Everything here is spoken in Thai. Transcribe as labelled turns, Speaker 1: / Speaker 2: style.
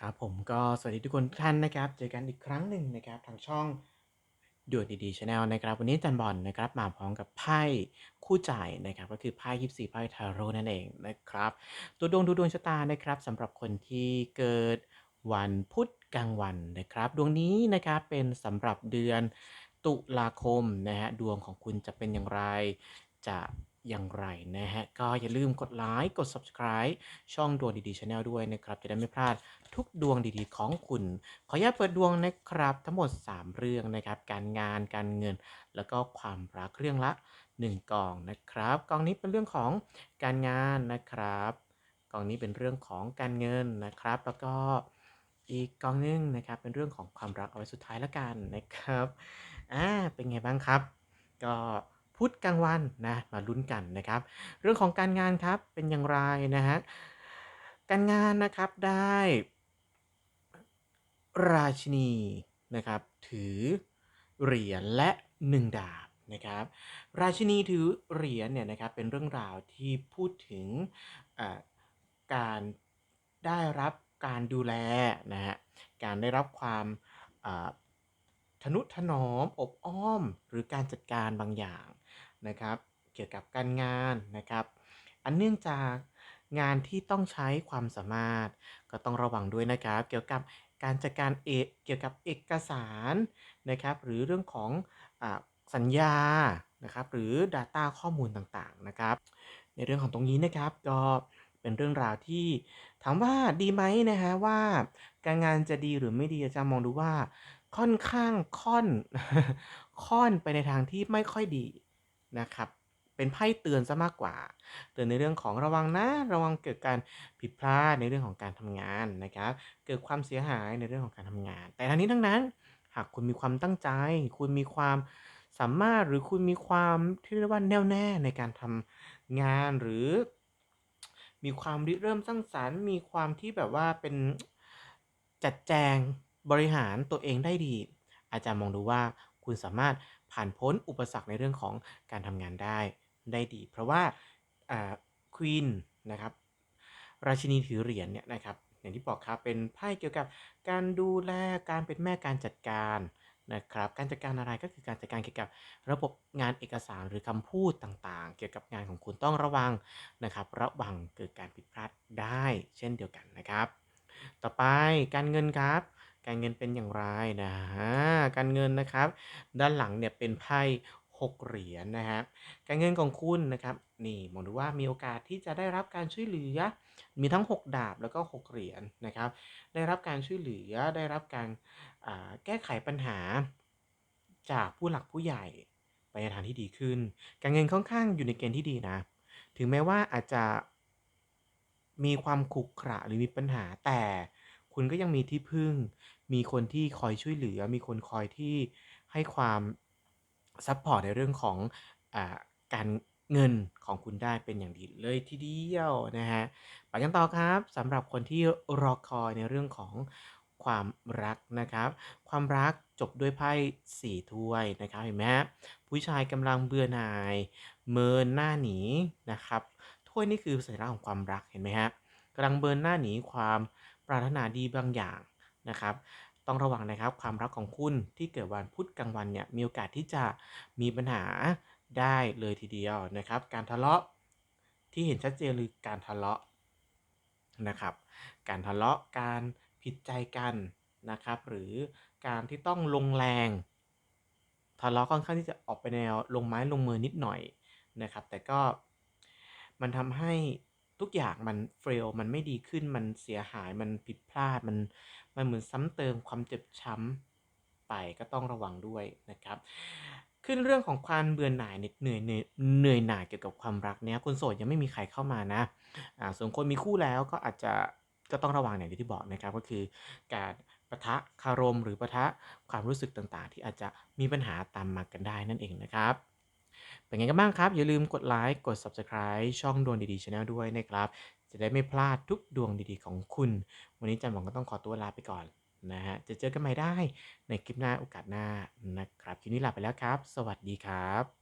Speaker 1: ครับผมก็สวัสดีทุกคนทุกท่านนะครับ เจอกันอีกครั้งหนึ่งนะครับทางช่องด่วนดีๆชาแนลนะครับ วันนี้จันบอลนะครับมาพร้อมกับไพ่คู่ใจนะครับ ก็คือไพ่ยิปซีไพ่ทาโร่นั่นเองนะครับ ตัวดวงดูดวงชะตานะครับสำหรับคนที่เกิดวันพุธกลางวันนะครับ ดวงนี้นะครับเป็นสำหรับเดือนตุลาคมนะฮะดวงของคุณจะเป็นอย่างไร จะ อย่างไรนะฮะ ก็อย่าลืมกดไลค์กด subscribe ช่องดวงดีๆชาแนลด้วยนะครับ จะได้ไม่พลาดทุกดวงดีๆ ของคุณ ขออนุญาตเปิดดวงนะครับ ทั้งหมด 3 เรื่องนะครับ การงานการเงิน แล้วก็ความรักเรื่องละ 1กล่องนะครับกล่องนี้เป็นเรื่องของการงานนะครับกล่องนี้เป็นเรื่องของการเงินนะครับ แล้วก็อีกกล่องหนึงนะครับ เป็นเรื่องของความรักเอาไว้สุดท้ายแล้วกันนะครับอ่าเป็นไงบ้างครับ ก็ พุธกลางวันนะมาลุ้นกันนะครับ เรื่องของการงานครับเป็นอย่างไรนะฮะการงานนะครับได้ราชินีนะครับถือเหรียญและ1ดาบนะครับราชินีถือเหรียญเนี่ยนะครับเป็นเรื่องราวที่พูดถึงการได้รับการดูแลนะฮะการได้รับความ ทนุถนอมอบอ้อม หรือการจัดการบางอย่างนะครับ เกี่ยวกับการงานนะครับ อันเนื่องจากงานที่ต้องใช้ความสามารถ ก็ต้องระวังด้วยนะครับ เกี่ยวกับการจัดการเอกเกี่ยวกับเอกสารนะครับ หรือเรื่องของอสัญญานะครับ หรือ Data ข้อมูลต่างๆนะครับ ในเรื่องของตรงนี้นะครับก็เป็นเรื่องราวที่ถามว่าดีไหมนะฮะว่า การงานจะดีหรือไม่ดีอาจารย์มองดูว่า ค่อนข้างค่อน ค่อนไปในทางที่ไม่ค่อยดีนะครับ เป็นไพ่เตือนซะมากกว่า เตือนในเรื่องของระวังนะ ระวังเกิดการผิดพลาดในเรื่องของการทำงานนะครับ เกิดความเสียหายในเรื่องของการทำงาน แต่ทั้งนี้ทั้งนั้น หากคุณมีความตั้งใจ คุณมีความสามารถหรือคุณมีความที่เรียกว่าแน่วแน่ในการทำงานหรือ มีความริเริ่มสร้างสรรค์ มีความที่แบบว่าเป็นจัดแจง บริหารตัวเองได้ดี อาจารย์มองดูว่าคุณสามารถผ่านพ้นอุปสรรคในเรื่องของการทำงานได้ได้ดี เพราะว่าควีนนะครับราชินีถือเหรียญเนี่ยนะครับอย่างที่บอกครับเป็นไพ่เกี่ยวกับการดูแลการเป็นแม่การจัดการนะครับการจัดการอะไรก็คือการจัดการเกี่ยวกับระบบงานเอกสารหรือคำพูดต่างๆ เกี่ยวกับงานของคุณต้องระวังนะครับ ระวังเกิดการผิดพลาดได้เช่นเดียวกันนะครับ ต่อไปการเงินครับ การเงินเป็นอย่างไรนะฮะการเงินนะครับ ด้านหลังเนี่ยเป็นไพ่6เหรียญนนะครับการเงินของคุณนะครับนี่มองดูว่ามีโอกาสที่จะได้รับการช่วยเหลือ มีทั้ง 6 ดาบแล้วก็ 6 เหรียญนนะครับ ได้รับการช่วยเหลือได้รับการแก้ไขปัญหา จากผู้หลักผู้ใหญ่ไปในทางที่ดีขึ้น การเงินค่อนข้างอยู่ในเกณฑ์ที่ดีนะ ถึงแม้ว่าอาจจะมีความขรุขระหรือมีปัญหาแต่ คุณก็ยังมีที่พึ่ง มีคนที่คอยช่วยเหลือ มีคนคอยที่ให้ความซัพพอร์ตในเรื่องของอการเงินของคุณได้เป็นอย่างดีเลยทีเดียวนะฮะไปกันต่อครับสำหรับคนที่รอคอยในเรื่องของความรักนะครับ ความรักจบด้วยไพ่สี่ถ้วยนะครับเห็นไหมฮะผู้ชายกำลังเบื่อหน่าย เมินหน้าหนีนะครับถ้วยนี่คือสัญลักษณ์ของความรักเห็นไหมฮะกำลังเบินหน้าหนีความ ปรารถนาดีบางอย่างนะครับ ต้องระวังนะครับความรักของคุณที่เกิดวันพุธกลางวันเนี่ยมีโอกาสที่จะมีปัญหาได้เลยทีเดียวนะครับ การทะเลาะที่เห็นชัดเจนคือการทะเลาะนะครับ การทะเลาะการผิดใจกันนะครับ หรือการที่ต้องลงแรงทะเลาะค่อนข้างที่จะออกไปแนวลงไม้ลงมือนิดหน่อยนะครับ แต่ก็มันทำให้ ทุกอย่างมันเฟลมันไม่ดีขึ้นมันเสียหายมันผิดพลาดมันมันเหมือนซ้ำเติมความเจ็บช้ำไปก็ต้องระวังด้วยนะครับ ขึ้นเรื่องของความเบื่อหน่ายเหนื่อยเหนื่อยเหนื่อยหน่ายเกี่ยวกับความรักเนี้ยคนโสดยังไม่มีใครเข้ามานะอ่าส่วนคนมีคู่แล้วก็อาจจะก็ต้องระวังอย่างที่บอกนะครับก็คือการประทะคารมหรือประทะความรู้สึกต่างๆ ที่อาจจะมีปัญหาตามมากันได้นั่นเองนะครับ เป็นไงกันบ้างครับ อย่าลืมกดไลค์กด Subscribe ช่องดวงดีๆชาแนลด้วยนะครับ จะได้ไม่พลาดทุกดวงดีๆของคุณ วันนี้จันหวังก็ต้องขอตัวลาไปก่อนนะฮะจะเจอกันใหม่ได้ในคลิปหน้าโอกาสหน้านะครับคลิปนี้ลาไปแล้วครับ สวัสดีครับ